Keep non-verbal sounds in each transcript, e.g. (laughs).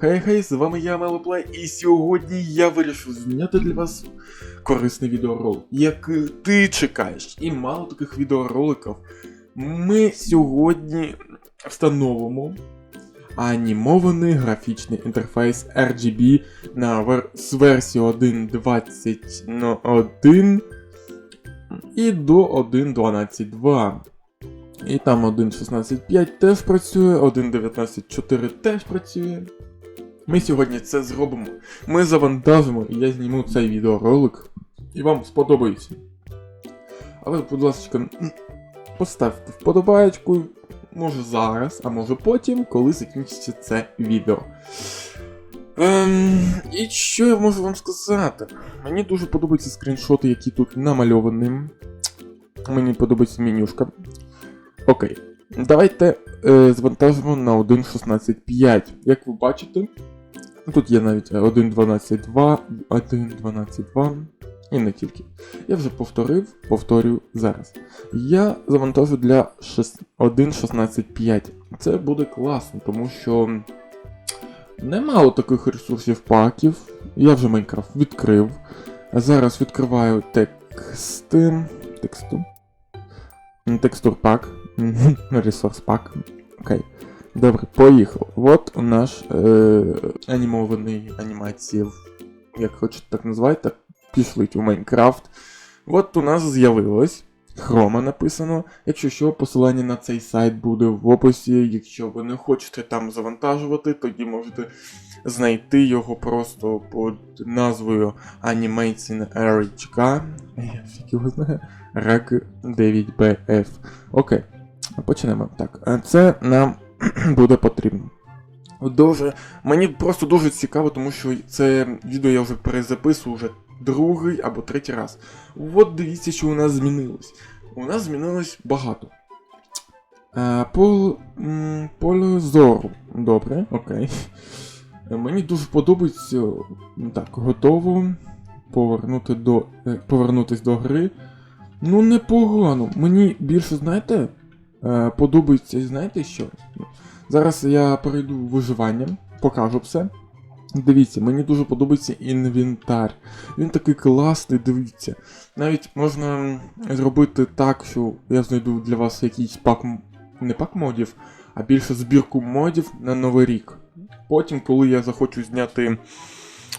Хей-хей, з вами я Мелоплей, і сьогодні я вирішив зняти для вас корисний відеоролик, який ти чекаєш. І мало таких відеороликів. Ми сьогодні встановимо анімований графічний інтерфейс RGB на вер... з версії 1.20.1 і до 1.12.2. І там 1.16.5 теж працює, 1.19.4 теж працює. Ми сьогодні це зробимо. Ми завантажимо, і я зніму цей відеоролик. І вам сподобається. Але, будь ласка, поставте вподобаєчку, може зараз, а може потім, коли закінчиться це відео. Ем, і що я можу вам сказати? Мені дуже подобаються скріншоти, які тут намальовані. Мені подобається менюшка. Окей. Давайте е, завантажимо на 1.16.5. Як ви бачите, тут є навіть 1.12.2, 1.12.2 і не тільки. Я вже повторив, повторюю зараз. Я завантажу для 1.16.5. Це буде класно, тому що немало таких ресурсів паків. Я вже Майнкрафт відкрив. Зараз відкриваю тексти. Тексту. Текстур пак. Ресурс пак. Окей. Добре, поїхав. От наш е, анімований анімація, як хочете так називайте, пішлить у Майнкрафт. От у нас з'явилось. Хрома написано. Якщо що, посилання на цей сайт буде в описі. Якщо ви не хочете там завантажувати, тоді можете знайти його просто під назвою Animation RHK. Я фіг його знаю. RAG 9BF. Окей. Почнемо. Так. е, Це нам (clears throat) буде потрібно. Дуже. Мені просто дуже цікаво, тому що це відео я вже перезаписую вже другий або третій раз. От дивіться, що у нас змінилось. У нас змінилось багато. Е, пол, поле зору. Добре, окей. Е, Мені дуже подобається. Так, готово. Повернути до, е, повернутись до гри. Ну, непогано. Мені більше, знаєте, подобається, знаєте що? Зараз я перейду в виживання, покажу все. Дивіться, мені дуже подобається інвентар. Він такий класний, дивіться. Навіть можна зробити так, що я знайду для вас якийсь пак не пак модів, а більше збірку модів на Новий рік. Потім, коли я захочу зняти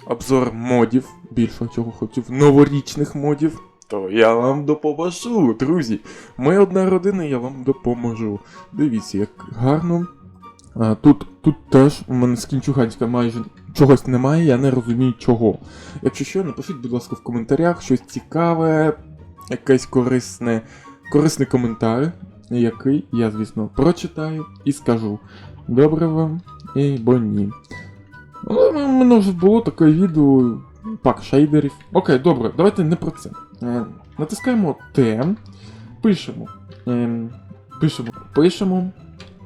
обзор модів, більше чого хотів, новорічних модів, то я вам допоможу, друзі. Ми одна родина, я вам допоможу. Дивіться, як гарно. А, тут, тут теж у мене скінчуганська майже чогось немає, я не розумію чого. Якщо що, напишіть, будь ласка, в коментарях щось цікаве, якесь корисне, корисний коментар, який я, звісно, прочитаю і скажу. Добре вам і бо ні. Ну, У мене вже було таке відео пак шейдерів. Окей, добре, давайте не про це. Е, натискаємо Т, пишемо. Ем, пишемо. Пишемо.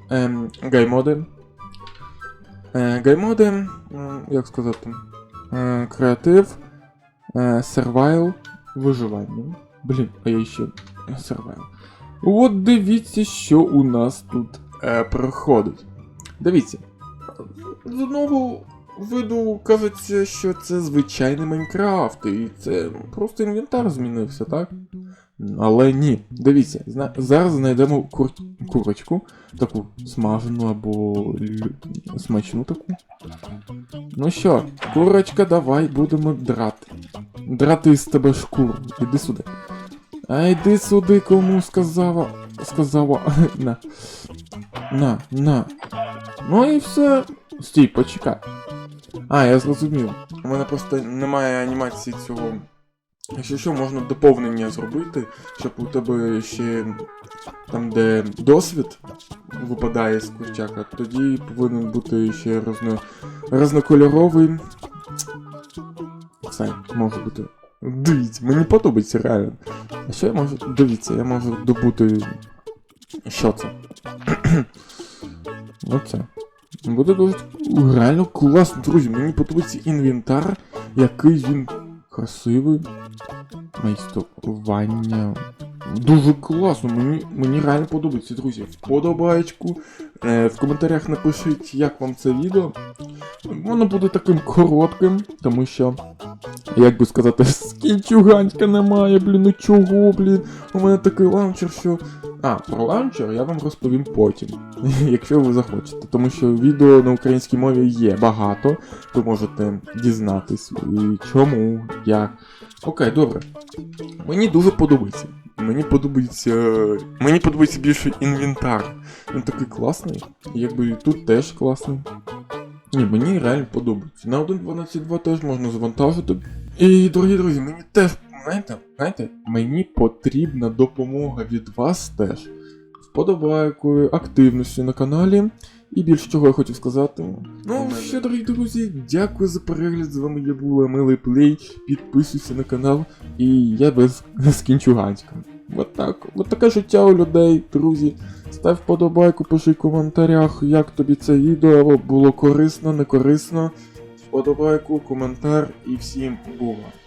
Ем, гаймоди. Е, гаймоди, як сказати, е, креатив, е, сервайл, виживання. Блін, а я ще сервайл. От дивіться, що у нас тут е, проходить. Дивіться. З одного виду кажеться, що це звичайний Майнкрафт, і це просто інвентар змінився, так? Але ні, дивіться, зна- зараз знайдемо кур... курочку, таку смажену або смачну таку. Ну що, курочка, давай будемо драти. Драти з тебе шкуру. Іди сюди. А йди сюди, кому сказала. Сказала. (laughs) На. На, на. Ну і все. Стій, почекай. А, я зрозумів. У мене просто немає анімації цього. Якщо що, можна доповнення зробити, щоб у тебе ще там, де досвід випадає з курчака, тоді повинен бути ще розно... рознокольоровий. Це може бути. Дивіться, мені подобається реально. А що я можу. Дивіться, я можу добути. Що це? (clears throat) Оце. Буде дуже реально класно, друзі. Мені подобається інвентар, який він красивий. Майстрування. Дуже класно, мені, мені реально подобається, друзі. Вподобаєчку. Е, в коментарях напишіть, як вам це відео. Воно буде таким коротким, тому що, як би сказати, (laughs) скінчуганська немає, блін, ну чого, блін. У мене такий лаунчер, що. А, про лаунчер я вам розповім потім, (laughs) якщо ви захочете. Тому що відео на українській мові є багато, ви можете дізнатись, і чому, як. Окей, добре. Мені дуже подобається. Мені подобається. Мені подобається більше інвентар. Він такий класний. Якби тут теж класний. Ні, мені реально подобається. На 1.12.2 теж можна завантажити. І, дорогі друзі, мені теж, знаєте, знаєте, мені потрібна допомога від вас теж. Вподобайкою, активністю на каналі. І більше чого я хотів сказати. Ну, що, дорогі друзі, дякую за перегляд. З вами я був Милий Плей. Підписуйся на канал, і я без (laughs) скінчу ганськом. От так. От таке життя у людей, друзі. Став вподобайку, пиши в коментарях, як тобі це відео було корисно, не корисно. Вподобайку, коментар і всім бува.